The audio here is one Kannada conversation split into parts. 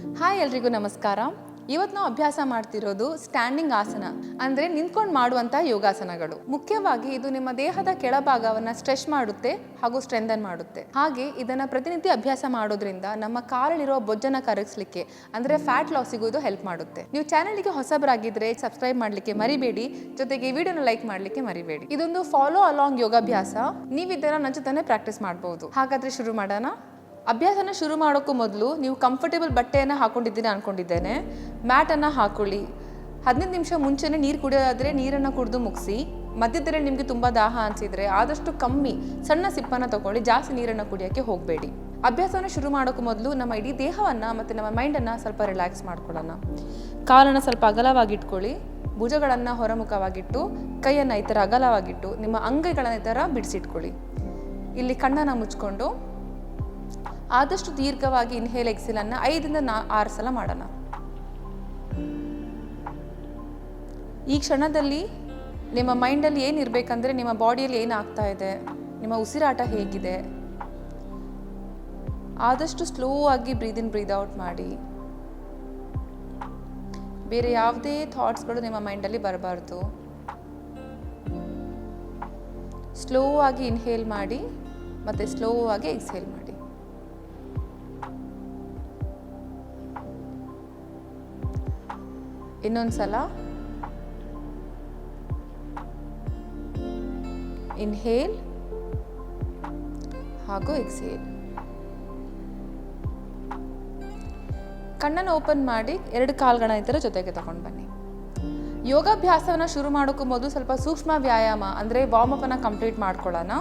ಹಾಯ್ ಎಲ್ರಿಗೂ ನಮಸ್ಕಾರ. ಇವತ್ತು ನಾವು ಅಭ್ಯಾಸ ಮಾಡ್ತಿರೋದು ಸ್ಟ್ಯಾಂಡಿಂಗ್ ಆಸನ, ಅಂದರೆ ನಿಂತ್ಕೊಂಡು ಮಾಡುವಂಥ ಯೋಗಾಸನಗಳು. ಮುಖ್ಯವಾಗಿ ಇದು ನಿಮ್ಮ ದೇಹದ ಕೆಳಭಾಗವನ್ನು ಸ್ಟ್ರೆಚ್ ಮಾಡುತ್ತೆ ಹಾಗೂ ಸ್ಟ್ರೆಂದನ್ ಮಾಡುತ್ತೆ. ಹಾಗೆ ಇದನ್ನು ಪ್ರತಿನಿತ್ಯ ಅಭ್ಯಾಸ ಮಾಡೋದ್ರಿಂದ ನಮ್ಮ ಕಾರಲ್ಲಿರೋ ಬೊಜ್ಜನ ಕರಗಿಸ್ಲಿಕ್ಕೆ, ಅಂದರೆ ಫ್ಯಾಟ್ ಲಾಸಿಗೂ ಇದು ಹೆಲ್ಪ್ ಮಾಡುತ್ತೆ. ನೀವು ಚಾನಲ್ಗೆ ಹೊಸಬರಾಗಿದ್ದರೆ ಸಬ್ಸ್ಕ್ರೈಬ್ ಮಾಡಲಿಕ್ಕೆ ಮರಿಬೇಡಿ, ಜೊತೆಗೆ ವಿಡಿಯೋನ ಲೈಕ್ ಮಾಡಲಿಕ್ಕೆ ಮರಿಬೇಡಿ. ಇದೊಂದು ಫಾಲೋ ಅಲಾಂಗ್ ಯೋಗಾಭ್ಯಾಸ. ನೀವು ನನ್ನ ಜೊತೆ ಪ್ರಾಕ್ಟೀಸ್ ಮಾಡಬಹುದು ಹಾಗಾದ್ರೆ ಶುರು ಮಾಡೋಣ. ಅಭ್ಯಾಸನ ಶುರು ಮಾಡೋಕ್ಕೂ ಮೊದಲು ನೀವು ಕಂಫರ್ಟೇಬಲ್ ಬಟ್ಟೆಯನ್ನು ಹಾಕೊಂಡಿದ್ದೀನಿ ಅನ್ಕೊಂಡಿದ್ದೇನೆ. ಮ್ಯಾಟನ್ನು ಹಾಕೊಳ್ಳಿ. ಹದಿನೈದು ನಿಮಿಷ ಮುಂಚೆನೇ ನೀರು ಕುಡಿಯೋದಾದರೆ ನೀರನ್ನು ಕುಡಿದು ಮುಗಿಸಿ ಮಧ್ಯದಲ್ಲಿ ನಿಮಗೆ ತುಂಬ ದಾಹ ಅನಿಸಿದರೆ ಆದಷ್ಟು ಕಮ್ಮಿ ಸಣ್ಣ ಸಿಪ್ಪನ್ನು ತಗೊಳ್ಳಿ ಜಾಸ್ತಿ ನೀರನ್ನು ಕುಡಿಯೋಕ್ಕೆ ಹೋಗಬೇಡಿ. ಅಭ್ಯಾಸವನ್ನು ಶುರು ಮಾಡೋಕ್ಕೂ ಮೊದಲು ನಮ್ಮ ಇಡೀ ದೇಹವನ್ನು ಮತ್ತು ನಮ್ಮ ಮೈಂಡನ್ನು ಸ್ವಲ್ಪ ರಿಲ್ಯಾಕ್ಸ್ ಮಾಡ್ಕೊಳ್ಳೋಣ. ಕಾಲನ್ನು ಸ್ವಲ್ಪ ಅಗಲವಾಗಿ ಇಟ್ಕೊಳ್ಳಿ ಭುಜಗಳನ್ನು ಹೊರಮುಖವಾಗಿಟ್ಟು, ಕೈಯನ್ನು ಈ ಥರ ಅಗಲವಾಗಿಟ್ಟು ನಿಮ್ಮ ಅಂಗೈಗಳನ್ನು ಈ ಥರ ಬಿಡಿಸಿಟ್ಕೊಳ್ಳಿ. ಇಲ್ಲಿ ಕಣ್ಣನ್ನು ಮುಚ್ಕೊಂಡು ಆದಷ್ಟು ದೀರ್ಘವಾಗಿ ಇನ್ಹೇಲ್ ಎಕ್ಸಿಲನ್ನು ಐದರಿಂದ ನಾ, ಆರು ಸಲ ಮಾಡೋಣ. ಈ ಕ್ಷಣದಲ್ಲಿ ನಿಮ್ಮ ಮೈಂಡಲ್ಲಿ ಏನಿರಬೇಕಂದ್ರೆ ನಿಮ್ಮ ಬಾಡಿಯಲ್ಲಿ ಏನಾಗ್ತಾ ಇದೆ, ನಿಮ್ಮ ಉಸಿರಾಟ ಹೇಗಿದೆ, ಆದಷ್ಟು ಸ್ಲೋ ಆಗಿ ಬ್ರೀದ್ ಇನ್ ಬ್ರೀದ್ ಔಟ್ ಮಾಡಿ. ಬೇರೆ ಯಾವುದೇ ಥಾಟ್ಸ್ಗಳು ನಿಮ್ಮ ಮೈಂಡಲ್ಲಿ ಬರಬಾರ್ದು. ಸ್ಲೋ ಆಗಿ ಇನ್ಹೇಲ್ ಮಾಡಿ, ಮತ್ತು ಸ್ಲೋ ಆಗಿ ಎಕ್ಸ್ಹೇಲ್ ಮಾಡಿ. ಇನ್ನೊಂದು ಸಲ ಇನ್ಹೇಲ್ ಹಾಗೂ ಎಕ್ಸೇಲ್ ಕಣ್ಣನ್ನು ಓಪನ್ ಮಾಡಿ ಎರಡು ಕಾಲುಗಳ ಈ ಜೊತೆಗೆ ತಗೊಂಡು ಬನ್ನಿ. ಯೋಗಾಭ್ಯಾಸವನ್ನು ಶುರು ಮಾಡೋಕ್ಕೂ ಮೊದಲು ಸ್ವಲ್ಪ ಸೂಕ್ಷ್ಮ ವ್ಯಾಯಾಮ, ಅಂದರೆ ವಾರ್ಮಪ್ಪನ್ನು ಕಂಪ್ಲೀಟ್ ಮಾಡ್ಕೊಳ್ಳೋಣ.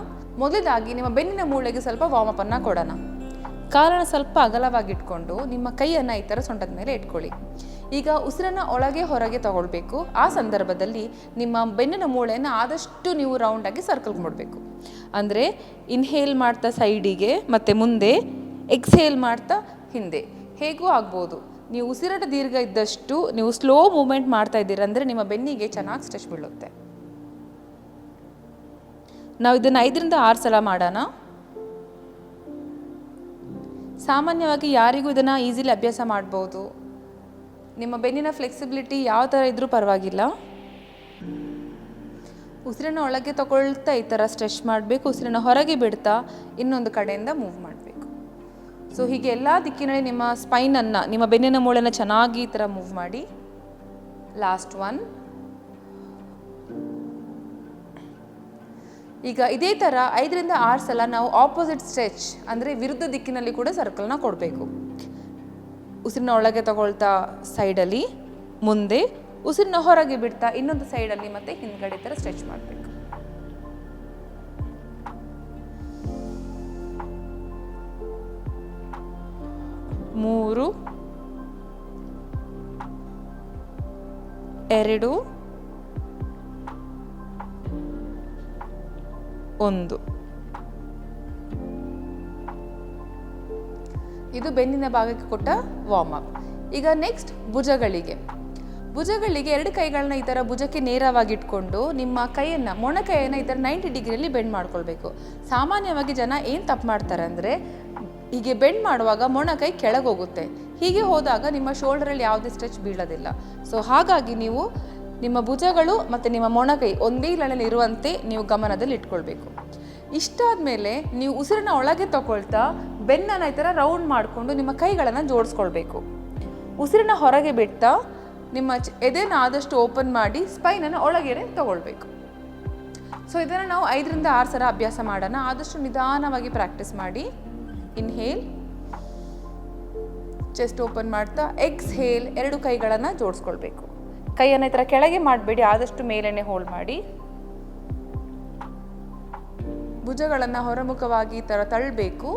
ಮೊದಲಾಗಿ ನಿಮ್ಮ ಬೆನ್ನಿನ ಮೂಳೆಗೆ ಸ್ವಲ್ಪ ವಾರ್ಮಪ್ಪನ್ನು ಕೊಡೋಣ. ಕಾಲನ್ನು ಸ್ವಲ್ಪ ಅಗಲವಾಗಿಟ್ಕೊಂಡು ನಿಮ್ಮ ಕೈಯನ್ನು ಈ ಥರ ಸೊಂಟದ ಮೇಲೆ ಇಟ್ಕೊಳ್ಳಿ. ಈಗ ಉಸಿರನ್ನು ಒಳಗೆ ಹೊರಗೆ ತಗೊಳ್ಬೇಕು. ಆ ಸಂದರ್ಭದಲ್ಲಿ ನಿಮ್ಮ ಬೆನ್ನಿನ ಮೂಳೆಯನ್ನು ಆದಷ್ಟು ನೀವು ರೌಂಡಾಗಿ ಸರ್ಕಲ್ ಮಾಡಬೇಕು. ಅಂದರೆ ಇನ್ಹೇಲ್ ಮಾಡ್ತಾ ಸೈಡಿಗೆ ಮತ್ತು ಮುಂದೆ ಎಕ್ಸ್ಹೇಲ್ ಮಾಡ್ತಾ ಹಿಂದೆ. ಹೇಗೂ ಆಗ್ಬೋದು. ನೀವು ಉಸಿರಾಟ ದೀರ್ಘ ಇದ್ದಷ್ಟು ನೀವು ಸ್ಲೋ ಮೂಮೆಂಟ್ ಮಾಡ್ತಾ ಇದ್ದೀರ ಅಂದರೆ ನಿಮ್ಮ ಬೆನ್ನಿಗೆ ಚೆನ್ನಾಗಿ ಸ್ಟ್ರೆಚ್ ಬೀಳುತ್ತೆ. ನಾವು ಇದನ್ನು ಐದರಿಂದ ಆರು ಸಲ ಮಾಡೋಣ. ಸಾಮಾನ್ಯವಾಗಿ ಯಾರಿಗೂ ಇದನ್ನು ಈಸಿಲಿ ಅಭ್ಯಾಸ ಮಾಡ್ಬೋದು. ನಿಮ್ಮ ಬೆನ್ನಿನ ಫ್ಲೆಕ್ಸಿಬಿಲಿಟಿ ಯಾವ ಥರ ಇದ್ದರೂ ಪರವಾಗಿಲ್ಲ. ಉಸಿರನ್ನ ಒಳಗೆ ತಗೊಳ್ತಾ ಈ ಥರ ಸ್ಟ್ರೆಚ್ ಮಾಡಬೇಕು, ಉಸಿರನ್ನ ಹೊರಗೆ ಬಿಡ್ತಾ ಇನ್ನೊಂದು ಕಡೆಯಿಂದ ಮೂವ್ ಮಾಡಬೇಕು. ಸೊ ಹೀಗೆ ಎಲ್ಲ ದಿಕ್ಕಿನಲ್ಲಿ ನಿಮ್ಮ ಸ್ಪೈನನ್ನು ನಿಮ್ಮ ಬೆನ್ನಿನ ಮೂಳೆನ ಚೆನ್ನಾಗಿ ಈ ಥರ ಮೂವ್ ಮಾಡಿ. ಲಾಸ್ಟ್ ಒನ್ ಈಗ ಇದೇ ಥರ ಐದರಿಂದ ಆರು ಸಲ ನಾವು ಆಪೋಸಿಟ್ ಸ್ಟ್ರೆಚ್ ಅಂದರೆ ವಿರುದ್ಧ ದಿಕ್ಕಿನಲ್ಲಿ ಕೂಡ ಸರ್ಕಲ್ನ ಕೊಡಬೇಕು. ಉಸಿರಿನ ಒಳಗೆ ತಗೊಳ್ತಾ ಸೈಡಲ್ಲಿ, ಮುಂದೆ ಉಸಿರಿನ ಹೊರಗೆ ಬಿಡ್ತಾ ಇನ್ನೊಂದು ಸೈಡಲ್ಲಿ ಮತ್ತೆ ಹಿಂದ್ಗಡೆ ಥರ ಸ್ಟ್ರೆಚ್ ಮಾಡಬೇಕು. ಮೂರು, ಎರಡು, ಒಂದು. ಇದು ಬೆನ್ನಿನ ಭಾಗಕ್ಕೆ ಕೊಟ್ಟ ವಾರ್ಮ್ ಅಪ್ ಈಗ ನೆಕ್ಸ್ಟ್ ಭುಜಗಳಿಗೆ. ಭುಜಗಳಿಗೆ ಎರಡು ಕೈಗಳನ್ನ ಈ ಥರ ಭುಜಕ್ಕೆ ನೇರವಾಗಿ ಇಟ್ಕೊಂಡು ನಿಮ್ಮ ಕೈಯನ್ನು, ಮೊಣಕೈಯನ್ನು ಈ ಥರ ನೈಂಟಿ ಡಿಗ್ರಿಯಲ್ಲಿ ಬೆಂಡ್ ಮಾಡ್ಕೊಳ್ಬೇಕು. ಸಾಮಾನ್ಯವಾಗಿ ಜನ ಏನು ತಪ್ಪು ಮಾಡ್ತಾರೆ ಅಂದರೆ, ಹೀಗೆ ಬೆಂಡ್ ಮಾಡುವಾಗ ಮೊಣಕೈ ಕೆಳಗೆ ಹೋಗುತ್ತೆ ಹೀಗೆ ಹೋದಾಗ ನಿಮ್ಮ ಶೋಲ್ಡರಲ್ಲಿ ಯಾವುದೇ ಸ್ಟ್ರೆಚ್ ಬೀಳೋದಿಲ್ಲ. ಸೊ ಹಾಗಾಗಿ ನೀವು ನಿಮ್ಮ ಭುಜಗಳು ಮತ್ತು ನಿಮ್ಮ ಮೊಣಕೈ ಒಂದೇ ಲೈನಲ್ಲಿ ಇರುವಂತೆ ನೀವು ಗಮನದಲ್ಲಿ ಇಟ್ಕೊಳ್ಬೇಕು. ಇಷ್ಟಾದ ಮೇಲೆ ನೀವು ಉಸಿರನ್ನ ಒಳಗೆ ತಗೊಳ್ತಾ ಬೆನ್ನನ್ನು ಈ ಥರ ರೌಂಡ್ ಮಾಡಿಕೊಂಡು ನಿಮ್ಮ ಕೈಗಳನ್ನು ಜೋಡಿಸ್ಕೊಳ್ಬೇಕು. ಉಸಿರನ್ನ ಹೊರಗೆ ಬಿಡ್ತಾ ನಿಮ್ಮ ಎದೆನ ಆದಷ್ಟು ಓಪನ್ ಮಾಡಿ ಸ್ಪೈನನ್ನು ಒಳಗಡೆ ತಗೊಳ್ಬೇಕು. ಸೊ ಇದನ್ನು ನಾವು ಐದರಿಂದ ಆರು ಸಲ ಅಭ್ಯಾಸ ಮಾಡೋಣ. ಆದಷ್ಟು ನಿಧಾನವಾಗಿ ಪ್ರಾಕ್ಟೀಸ್ ಮಾಡಿ. ಇನ್ಹೇಲ್ ಚೆಸ್ಟ್ ಓಪನ್ ಮಾಡ್ತಾ ಎಕ್ಸ್ಹೇಲ್ ಎರಡು ಕೈಗಳನ್ನು ಜೋಡಿಸ್ಕೊಳ್ಬೇಕು. ಕೈಯನ್ನು ಈ ಥರ ಕೆಳಗೆ ಮಾಡಬೇಡಿ, ಆದಷ್ಟು ಮೇಲೆನೆ ಹೋಲ್ಡ್ ಮಾಡಿ. ಭುಜಗಳನ್ನು ಹೊರಮುಖವಾಗಿ ಈ ಥರ ತಳ್ಳಬೇಕು.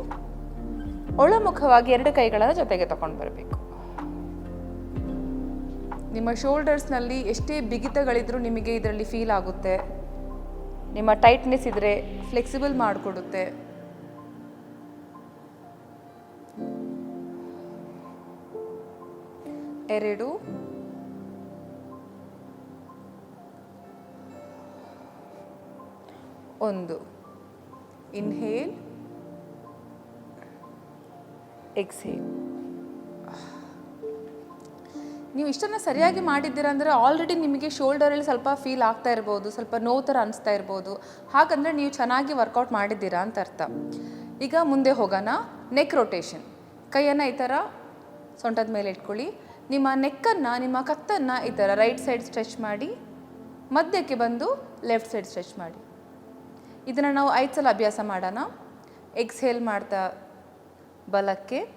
ಒಳಮುಖವಾಗಿ ಎರಡು ಕೈಗಳನ್ನು ಜೊತೆಗೆ ತಗೊಂಡು ಬರಬೇಕು. ನಿಮ್ಮ ಶೋಲ್ಡರ್ಸ್ನಲ್ಲಿ ಎಷ್ಟೇ ಬಿಗಿತಗಳಿದ್ರೂ ನಿಮಗೆ ಇದರಲ್ಲಿ ಫೀಲ್ ಆಗುತ್ತೆ. ನಿಮ್ಮ ಟೈಟ್ನೆಸ್ ಇದ್ದರೆ ಫ್ಲೆಕ್ಸಿಬಲ್ ಮಾಡಿಕೊಡುತ್ತೆ. ಎರಡು. ಒಂದು. ಇನ್ಹೇಲ್ ಎಕ್ಸ್ಹೇಲ್ ನೀವು ಇಷ್ಟನ್ನು ಸರಿಯಾಗಿ ಮಾಡಿದ್ದೀರಾ ಅಂದರೆ ಆಲ್ರೆಡಿ ನಿಮಗೆ ಶೋಲ್ಡರಲ್ಲಿ ಸ್ವಲ್ಪ ಫೀಲ್ ಆಗ್ತಾ ಇರ್ಬೋದು, ಸ್ವಲ್ಪ ನೋವು ಥರ ಅನಿಸ್ತಾ ಇರ್ಬೋದು. ಹಾಗಂದರೆ ನೀವು ಚೆನ್ನಾಗಿ ವರ್ಕೌಟ್ ಮಾಡಿದ್ದೀರಾ ಅಂತ ಅರ್ಥ. ಈಗ ಮುಂದೆ ಹೋಗೋಣ. ನೆಕ್ ರೊಟೇಷನ್ ಕೈಯನ್ನು ಈ ಥರ ಸೊಂಟದ ಮೇಲೆ ಇಟ್ಕೊಳ್ಳಿ. ನಿಮ್ಮ ನೆಕ್ಕನ್ನು ನಿಮ್ಮ ಕತ್ತನ್ನು ಈ ಥರ ರೈಟ್ ಸೈಡ್ ಸ್ಟ್ರೆಚ್ ಮಾಡಿ, ಮಧ್ಯಕ್ಕೆ ಬಂದು ಲೆಫ್ಟ್ ಸೈಡ್ ಸ್ಟ್ರೆಚ್ ಮಾಡಿ. ಇದನ್ನು ನಾವು ಐದು ಸಲ ಅಭ್ಯಾಸ ಮಾಡೋಣ. ಎಕ್ಸ್ಹೇಲ್ ಮಾಡ್ತಾ ಬಲಕ್ಕೆ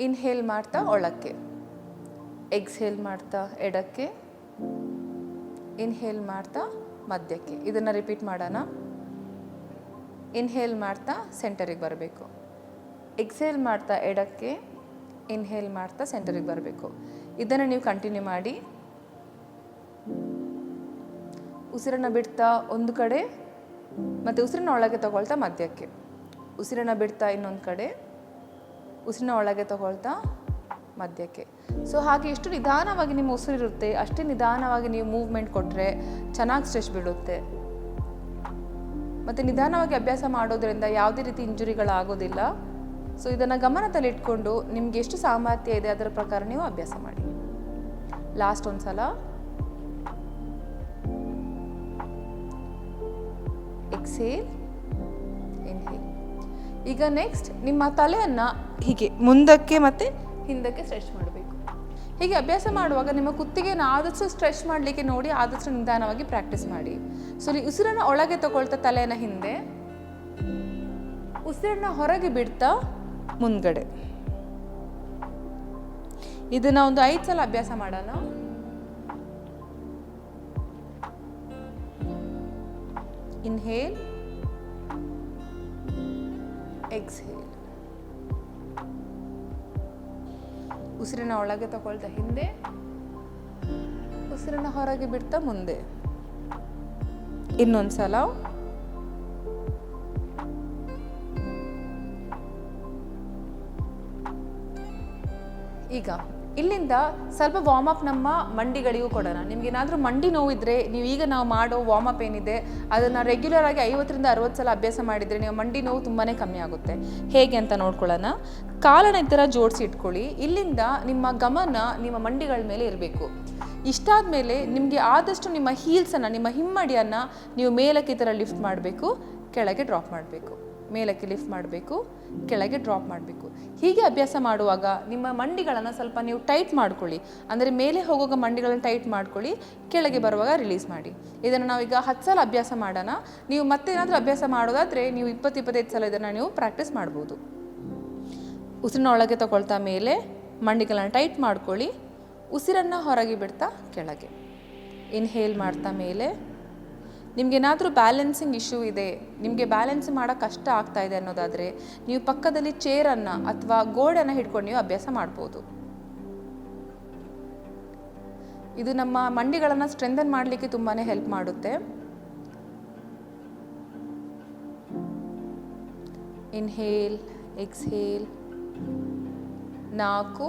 ಇನ್ಹೇಲ್ ಮಾಡ್ತಾ ಒಳಕ್ಕೆ ಎಕ್ಸ್ಹೇಲ್ ಮಾಡ್ತಾ ಎಡಕ್ಕೆ ಇನ್ಹೇಲ್ ಮಾಡ್ತಾ ಮಧ್ಯಕ್ಕೆ. ಇದನ್ನು ರಿಪೀಟ್ ಮಾಡೋಣ. ಇನ್ಹೇಲ್ ಮಾಡ್ತಾ ಸೆಂಟರಿಗೆ ಬರಬೇಕು. ಎಕ್ಸೇಲ್ ಮಾಡ್ತಾ ಎಡಕ್ಕೆ ಇನ್ಹೇಲ್ ಮಾಡ್ತಾ ಸೆಂಟರಿಗೆ ಬರಬೇಕು. ಇದನ್ನು ನೀವು ಕಂಟಿನ್ಯೂ ಮಾಡಿ. ಉಸಿರನ್ನು ಬಿಡ್ತಾ ಒಂದು ಕಡೆ, ಮತ್ತು ಉಸಿರನ್ನ ಒಳಗೆ ತಗೊಳ್ತಾ ಮಧ್ಯಕ್ಕೆ. ಉಸಿರನ್ನ ಬಿಡ್ತಾ ಇನ್ನೊಂದು ಕಡೆ. ಉಸಿರಿನ ಒಳಗೆ ತಗೊಳ್ತಾ ಮಧ್ಯಕ್ಕೆ. ಸೊ ಹಾಗೆ ಎಷ್ಟು ನಿಧಾನವಾಗಿ ನಿಮ್ಮ ಉಸಿರಿರುತ್ತೆ, ಅಷ್ಟೇ ನಿಧಾನವಾಗಿ ನೀವು ಮೂವ್ಮೆಂಟ್ ಕೊಟ್ಟರೆ ಚೆನ್ನಾಗಿ ಸ್ಟ್ರೆಚ್ ಬೀಳುತ್ತೆ. ಮತ್ತು ನಿಧಾನವಾಗಿ ಅಭ್ಯಾಸ ಮಾಡೋದ್ರಿಂದ ಯಾವುದೇ ರೀತಿ ಇಂಜುರಿಗಳಾಗೋದಿಲ್ಲ. ಸೊ ಇದನ್ನು ಗಮನದಲ್ಲಿಟ್ಕೊಂಡು ನಿಮಗೆ ಎಷ್ಟು ಸಾಮರ್ಥ್ಯ ಇದೆ ಅದರ ಪ್ರಕಾರ ನೀವು ಅಭ್ಯಾಸ ಮಾಡಿ. ಲಾಸ್ಟ್ ಒಂದು ಸಲ. ಎಕ್ಸೇಲ್ ಈಗ ನೆಕ್ಸ್ಟ್ ನಿಮ್ಮ ತಲೆಯನ್ನು ಹೀಗೆ ಮುಂದಕ್ಕೆ ಮತ್ತು ಹಿಂದಕ್ಕೆ ಸ್ಟ್ರೆಚ್ ಮಾಡಬೇಕು. ಹೀಗೆ ಅಭ್ಯಾಸ ಮಾಡುವಾಗ ನಿಮ್ಮ ಕುತ್ತಿಗೆನ ಆದಷ್ಟು ಸ್ಟ್ರೆಚ್ ಮಾಡಲಿಕ್ಕೆ ನೋಡಿ, ಆದಷ್ಟು ನಿಧಾನವಾಗಿ ಪ್ರಾಕ್ಟೀಸ್ ಮಾಡಿ. ಸೊ ನೀವು ಉಸಿರನ್ನ ಒಳಗೆ ತಗೊಳ್ತಾ ತಲೆಯನ್ನು ಹಿಂದೆ, ಉಸಿರನ್ನ ಹೊರಗೆ ಬಿಡ್ತಾ ಮುಂದ್ಗಡೆ. ಇದನ್ನ ಒಂದು ಐದು ಸಲ ಅಭ್ಯಾಸ ಮಾಡೋಣ. ಇನ್ಹೇಲ್ ಎಕ್ಸ್ಹೇಲ್ ಉಸಿರನ್ನ ಒಳಗೆ ತಗೊಳ್ತಾ ಹಿಂದೆ ಉಸಿರನ್ನ ಹೊರಗೆ ಬಿಡ್ತಾ ಮುಂದೆ. ಇನ್ನೊಂದು ಸಲ. ಈಗ ಇಲ್ಲಿಂದ ಸ್ವಲ್ಪ ಅಪ್ ನಮ್ಮ ಮಂಡಿಗಳಿಗೂ ಕೊಡೋಣ. ನಿಮ್ಗೆ ಏನಾದರೂ ಮಂಡಿ ನೋವಿದ್ರೆ ನೀವು ಈಗ ನಾವು ಮಾಡೋ ವಾರ್ಮಪ್ ಏನಿದೆ, ಅದನ್ನು ರೆಗ್ಯುಲರ್ ಆಗಿ ಐವತ್ತರಿಂದ ಅರವತ್ತು ಸಲ ಅಭ್ಯಾಸ ಮಾಡಿದರೆ ನೀವು ಮಂಡಿ ನೋವು ತುಂಬಾ ಕಮ್ಮಿ ಆಗುತ್ತೆ. ಹೇಗೆ ಅಂತ ನೋಡ್ಕೊಳ್ಳೋಣ. ಕಾಲನ ಈ ಥರ ಜೋಡಿಸಿ ಇಟ್ಕೊಳ್ಳಿ. ಇಲ್ಲಿಂದ ನಿಮ್ಮ ಗಮನ ನಿಮ್ಮ ಮಂಡಿಗಳ ಮೇಲೆ ಇರಬೇಕು. ಇಷ್ಟಾದ ಮೇಲೆ ನಿಮಗೆ ಆದಷ್ಟು ನಿಮ್ಮ ಹೀಲ್ಸನ್ನು ನಿಮ್ಮ ಹಿಮ್ಮಡಿಯನ್ನು ನೀವು ಮೇಲಕ್ಕೆ ಈ ಥರ ಲಿಫ್ಟ್ ಮಾಡಬೇಕು, ಕೆಳಗೆ ಡ್ರಾಪ್ ಮಾಡಬೇಕು. ಮೇಲಕ್ಕೆ ಲಿಫ್ಟ್ ಮಾಡಬೇಕು, ಕೆಳಗೆ ಡ್ರಾಪ್ ಮಾಡಬೇಕು. ಹೀಗೆ ಅಭ್ಯಾಸ ಮಾಡುವಾಗ ನಿಮ್ಮ ಮಂಡಿಗಳನ್ನು ಸ್ವಲ್ಪ ನೀವು ಟೈಟ್ ಮಾಡ್ಕೊಳ್ಳಿ. ಅಂದರೆ ಮೇಲೆ ಹೋಗುವಾಗ ಮಂಡಿಗಳನ್ನು ಟೈಟ್ ಮಾಡ್ಕೊಳ್ಳಿ, ಕೆಳಗೆ ಬರುವಾಗ ರಿಲೀಸ್ ಮಾಡಿ. ಇದನ್ನು ನಾವೀಗ ಹತ್ತು ಸಲ ಅಭ್ಯಾಸ ಮಾಡೋಣ. ನೀವು ಮತ್ತೇನಾದರೂ ಅಭ್ಯಾಸ ಮಾಡೋದಾದರೆ ನೀವು ಇಪ್ಪತ್ತು ಇಪ್ಪತ್ತೈದು ಸಲ ಇದನ್ನು ನೀವು ಪ್ರಾಕ್ಟೀಸ್ ಮಾಡ್ಬೋದು. ಉಸಿರಿನ ಒಳಗೆ ತಗೊಳ್ತಾ ಮೇಲೆ ಮಂಡಿಗಳನ್ನು ಟೈಟ್ ಮಾಡ್ಕೊಳ್ಳಿ. ಉಸಿರನ್ನು ಹೊರಗೆ ಬಿಡ್ತಾ ಕೆಳಗೆ. ಇನ್ಹೇಲ್ ಮಾಡ್ತಾ ಮೇಲೆ ನಿಮ್ಗೇನಾದರೂ ಬ್ಯಾಲೆನ್ಸಿಂಗ್ ಇಶ್ಯೂ ಇದೆ, ನಿಮಗೆ ಬ್ಯಾಲೆನ್ಸ್ ಮಾಡೋಕ್ಕೆ ಕಷ್ಟ ಆಗ್ತಾ ಇದೆ ಅನ್ನೋದಾದರೆ ನೀವು ಪಕ್ಕದಲ್ಲಿ ಚೇರನ್ನು ಅಥವಾ ಗೋಡನ್ನು ಹಿಡ್ಕೊಂಡು ನೀವು ಅಭ್ಯಾಸ ಮಾಡ್ಬೋದು. ಇದು ನಮ್ಮ ಮಂಡಿಗಳನ್ನು ಸ್ಟ್ರೆಂಥನ್ ಮಾಡಲಿಕ್ಕೆ ತುಂಬಾ ಹೆಲ್ಪ್ ಮಾಡುತ್ತೆ. ಇನ್ಹೇಲ್ ಎಕ್ಸ್ಹೇಲ್ ನಾಲ್ಕು.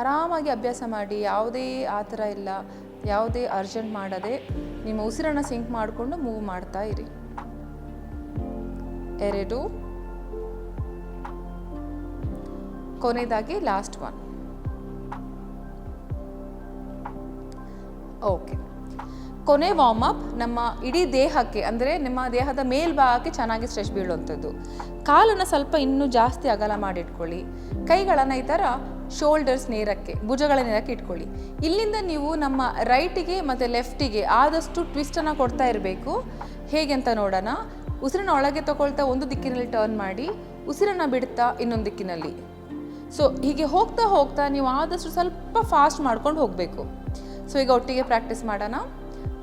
ಆರಾಮಾಗಿ ಅಭ್ಯಾಸ ಮಾಡಿ, ಯಾವುದೇ ಆ ಥರ ಇಲ್ಲ, ಯಾವುದೇ ಅರ್ಜೆಂಟ್ ಮಾಡದೆ ನಿಮ್ಮ ಉಸಿರನ್ನು ಸಿಂಕ್ ಮಾಡಿಕೊಂಡು ಮೂವ್ ಮಾಡ್ತಾ ಇರಿ. ಎರಡು. ಕೊನೆಯದಾಗಿ ಲಾಸ್ಟ್ ಒನ್ ಓಕೆ ಕೊನೆ ವಾರ್ಮ್ ಅಪ್ ನಮ್ಮ ಇಡೀ ದೇಹಕ್ಕೆ, ಅಂದರೆ ನಿಮ್ಮ ದೇಹದ ಮೇಲ್ಭಾಗಕ್ಕೆ ಚೆನ್ನಾಗಿ ಸ್ಟ್ರೆಚ್ ಬೀಳುವಂಥದ್ದು. ಕಾಲನ್ನು ಸ್ವಲ್ಪ ಇನ್ನೂ ಜಾಸ್ತಿ ಅಗಲ ಮಾಡಿಟ್ಕೊಳ್ಳಿ. ಕೈಗಳನ್ನು ಈ ಥರ ಶೋಲ್ಡರ್ಸ್ ನೇರಕ್ಕೆ, ಭುಜಗಳ ನೇರಕ್ಕೆ ಇಟ್ಕೊಳ್ಳಿ. ಇಲ್ಲಿಂದ ನೀವು ನಮ್ಮ ರೈಟಿಗೆ ಮತ್ತು ಲೆಫ್ಟಿಗೆ ಆದಷ್ಟು ಟ್ವಿಸ್ಟನ್ನು ಕೊಡ್ತಾ ಇರಬೇಕು. ಹೇಗೆ ಅಂತ ನೋಡೋಣ. ಉಸಿರನ್ನ ಒಳಗೆ ತಗೊಳ್ತಾ ಒಂದು ದಿಕ್ಕಿನಲ್ಲಿ ಟರ್ನ್ ಮಾಡಿ, ಉಸಿರನ್ನು ಬಿಡ್ತಾ ಇನ್ನೊಂದು ದಿಕ್ಕಿನಲ್ಲಿ. ಸೊ ಹೀಗೆ ಹೋಗ್ತಾ ಹೋಗ್ತಾ ನೀವು ಆದಷ್ಟು ಸ್ವಲ್ಪ ಫಾಸ್ಟ್ ಮಾಡ್ಕೊಂಡು ಹೋಗಬೇಕು. ಸೊ ಈಗ ಒಟ್ಟಿಗೆ ಪ್ರಾಕ್ಟೀಸ್ ಮಾಡೋಣ.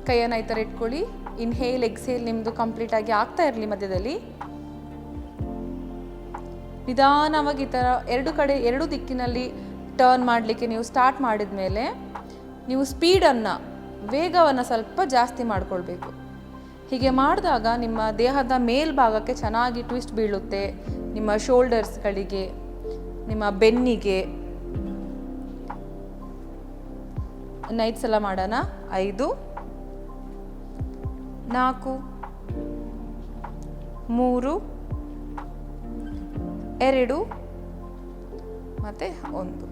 ಕೈಯನ್ನು ಈ ಥರ ಇಟ್ಕೊಳ್ಳಿ. ಇನ್ಹೇಲ್ ಎಕ್ಸೇಲ್ ನಿಮ್ಮದು ಕಂಪ್ಲೀಟಾಗಿ ಆಗ್ತಾ ಇರಲಿ ಮಧ್ಯದಲ್ಲಿ. ನಿಧಾನವಾಗಿ ಈ ಥರ ಎರಡು ಕಡೆ, ಎರಡು ದಿಕ್ಕಿನಲ್ಲಿ ಟರ್ನ್ ಮಾಡಲಿಕ್ಕೆ ನೀವು ಸ್ಟಾರ್ಟ್ ಮಾಡಿದ ಮೇಲೆ ನೀವು ಸ್ಪೀಡನ್ನು ವೇಗವನ್ನು ಸ್ವಲ್ಪ ಜಾಸ್ತಿ ಮಾಡಿಕೊಳ್ಬೇಕು. ಹೀಗೆ ಮಾಡಿದಾಗ ನಿಮ್ಮ ದೇಹದ ಮೇಲ್ಭಾಗಕ್ಕೆ ಚೆನ್ನಾಗಿ ಟ್ವಿಸ್ಟ್ ಬೀಳುತ್ತೆ. ನಿಮ್ಮ ಶೋಲ್ಡರ್ಸ್ಗಳಿಗೆ ನಿಮ್ಮ ಬೆನ್ನಿಗೆ. ನೈಟ್ ಸಲ ಮಾಡೋಣ. ಐದು, ನಾಲ್ಕು, ಮೂರು ಎರಡು, ಮತ್ತೆ ಒಂದು.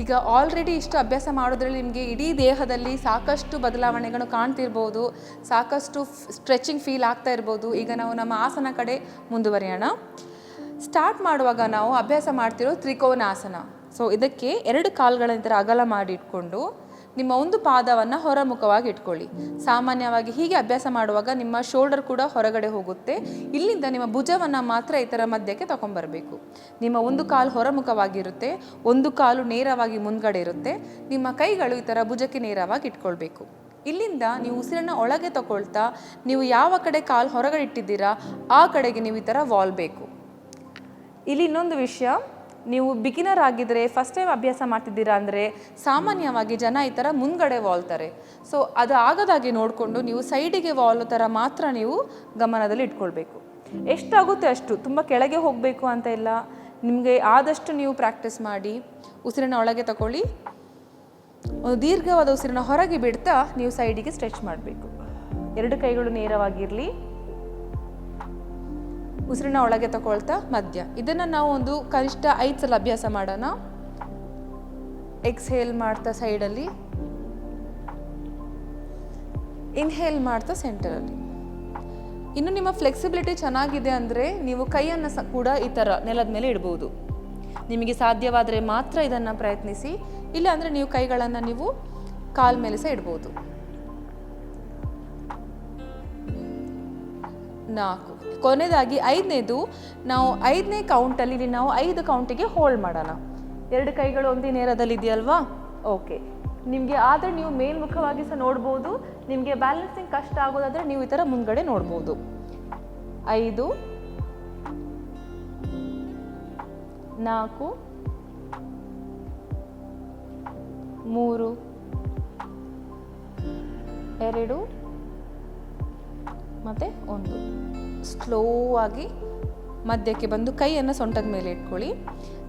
ಈಗ ಆಲ್ರೆಡಿ ಇಷ್ಟು ಅಭ್ಯಾಸ ಮಾಡೋದ್ರಲ್ಲಿ ನಿಮಗೆ ಇಡೀ ದೇಹದಲ್ಲಿ ಸಾಕಷ್ಟು ಬದಲಾವಣೆಗಳು ಕಾಣ್ತಿರ್ಬೋದು, ಸಾಕಷ್ಟು ಸ್ಟ್ರೆಚಿಂಗ್ ಫೀಲ್ ಆಗ್ತಾ ಇರ್ಬೋದು. ಈಗ ನಾವು ನಮ್ಮ ಆಸನ ಕಡೆ ಮುಂದುವರಿಯೋಣ. ಸ್ಟಾರ್ಟ್ ಮಾಡುವಾಗ ನಾವು ಅಭ್ಯಾಸ ಮಾಡ್ತಿರೋ ತ್ರಿಕೋನ ಆಸನ ಸೊ ಇದಕ್ಕೆ ಎರಡು ಕಾಲುಗಳ ಥರ ಅಗಲ ಮಾಡಿಟ್ಕೊಂಡು ನಿಮ್ಮ ಒಂದು ಪಾದವನ್ನು ಹೊರಮುಖವಾಗಿ ಇಟ್ಕೊಳ್ಳಿ. ಸಾಮಾನ್ಯವಾಗಿ ಹೀಗೆ ಅಭ್ಯಾಸ ಮಾಡುವಾಗ ನಿಮ್ಮ ಶೋಲ್ಡರ್ ಕೂಡ ಹೊರಗಡೆ ಹೋಗುತ್ತೆ. ಇಲ್ಲಿಂದ ನಿಮ್ಮ ಭುಜವನ್ನು ಮಾತ್ರ ಈ ಥರ ಮಧ್ಯಕ್ಕೆ ತಗೊಂಬರಬೇಕು. ನಿಮ್ಮ ಒಂದು ಕಾಲು ಹೊರಮುಖವಾಗಿರುತ್ತೆ, ಒಂದು ಕಾಲು ನೇರವಾಗಿ ಮುಂದ್ಗಡೆ ಇರುತ್ತೆ. ನಿಮ್ಮ ಕೈಗಳು ಈ ಥರ ಭುಜಕ್ಕೆ ನೇರವಾಗಿ ಇಟ್ಕೊಳ್ಬೇಕು. ಇಲ್ಲಿಂದ ನೀವು ಉಸಿರನ್ನು ಒಳಗೆ ತಗೊಳ್ತಾ, ನೀವು ಯಾವ ಕಡೆ ಕಾಲು ಹೊರಗಡೆ ಇಟ್ಟಿದ್ದೀರಾ, ಆ ಕಡೆಗೆ ನೀವು ಈ ಥರ ವಾಲ್ಬೇಕು ಇಲ್ಲಿ ಇನ್ನೊಂದು ವಿಷಯ. ನೀವು ಬಿಗಿನರ್ ಆಗಿದ್ದರೆ ಫಸ್ಟ್ ಟೈಮ್ ಅಭ್ಯಾಸ ಮಾಡ್ತಿದ್ದೀರಾ ಅಂದರೆ, ಸಾಮಾನ್ಯವಾಗಿ ಜನ ಈ ಥರ ಮುಂದ್ಗಡೆ ವಾಲ್ತಾರೆ. ಸೊ ಅದು ಆಗದಾಗೆ ನೋಡಿಕೊಂಡು ನೀವು ಸೈಡಿಗೆ ವಾಲ್ ಥರ ಮಾತ್ರ ನೀವು ಗಮನದಲ್ಲಿ ಇಟ್ಕೊಳ್ಬೇಕು. ಎಷ್ಟಾಗುತ್ತೆ ಅಷ್ಟು? ತುಂಬ ಕೆಳಗೆ ಹೋಗಬೇಕು ಅಂತ ಇಲ್ಲ? ನಿಮಗೆ ಆದಷ್ಟು ನೀವು ಪ್ರಾಕ್ಟೀಸ್ ಮಾಡಿ, ಉಸಿರಿನ ಒಳಗೆ ತಗೊಳ್ಳಿ ಒಂದು ದೀರ್ಘವಾದ ಉಸಿರಿನ ಹೊರಗೆ ಬಿಡ್ತಾ ನೀವು ಸೈಡಿಗೆ ಸ್ಟ್ರೆಚ್ ಮಾಡಬೇಕು. ಎರಡು ಕೈಗಳು ನೇರವಾಗಿರಲಿ. ಉಸಿರನ್ನ ಒಳಗೆ ತಗೊಳ್ತಾ ಮಧ್ಯ. ಇದನ್ನು ನಾವು ಒಂದು ಕನಿಷ್ಠ ಐದು ಸಲ ಅಭ್ಯಾಸ ಮಾಡೋಣ. ಎಕ್ಸ್ಹೇಲ್ ಮಾಡ್ತಾ ಸೈಡಲ್ಲಿ ಇನ್ಹೇಲ್ ಮಾಡ್ತಾ ಸೆಂಟರಲ್ಲಿ ಇನ್ನು ನಿಮ್ಮ ಫ್ಲೆಕ್ಸಿಬಿಲಿಟಿ ಚೆನ್ನಾಗಿದೆ ಅಂದರೆ ನೀವು ಕೈಯನ್ನು ಸ ಕೂಡ ಈ ಥರ ನೆಲದ ಮೇಲೆ ಇಡ್ಬೋದು. ನಿಮಗೆ ಸಾಧ್ಯವಾದರೆ ಮಾತ್ರ ಇದನ್ನು ಪ್ರಯತ್ನಿಸಿ. ಇಲ್ಲ ಅಂದರೆ ನೀವು ಕೈಗಳನ್ನು ನೀವು ಕಾಲ್ ಮೇಲೆ ಸಹ ಇಡ್ಬೋದು. ನಾಲ್ಕು. ಕೊನೆಯದಾಗಿ ಐದನೇದು, ನಾವು ಐದನೇ ಕೌಂಟಲ್ಲಿ ಇಲ್ಲಿ ನಾವು ಐದು ಕೌಂಟಿಗೆ ಹೋಲ್ಡ್ ಮಾಡೋಣ. ಎರಡು ಕೈಗಳು ಒಂದೇ ನೇರದಲ್ಲಿ ಇದೆಯಲ್ವಾ ಓಕೆ ನಿಮಗೆ ಆದರೆ ನೀವು ಮೇಲ್ಮುಖವಾಗಿ ಸಹ ನೋಡ್ಬೋದು, ನಿಮಗೆ ಬ್ಯಾಲೆನ್ಸಿಂಗ್ ಕಷ್ಟ ಆಗೋದಾದರೆ ನೀವು ಈ ಥರ ಮುಂದ್ಗಡೆ ನೋಡ್ಬೋದು. ಐದು, ನಾಲ್ಕು, ಮೂರು, ಎರಡು ಮತ್ತು ಒಂದು. ಸ್ಲೋ ಆಗಿ ಮಧ್ಯಕ್ಕೆ ಬಂದು ಕೈಯನ್ನು ಸೊಂಟದ ಮೇಲೆ ಇಟ್ಕೊಳ್ಳಿ.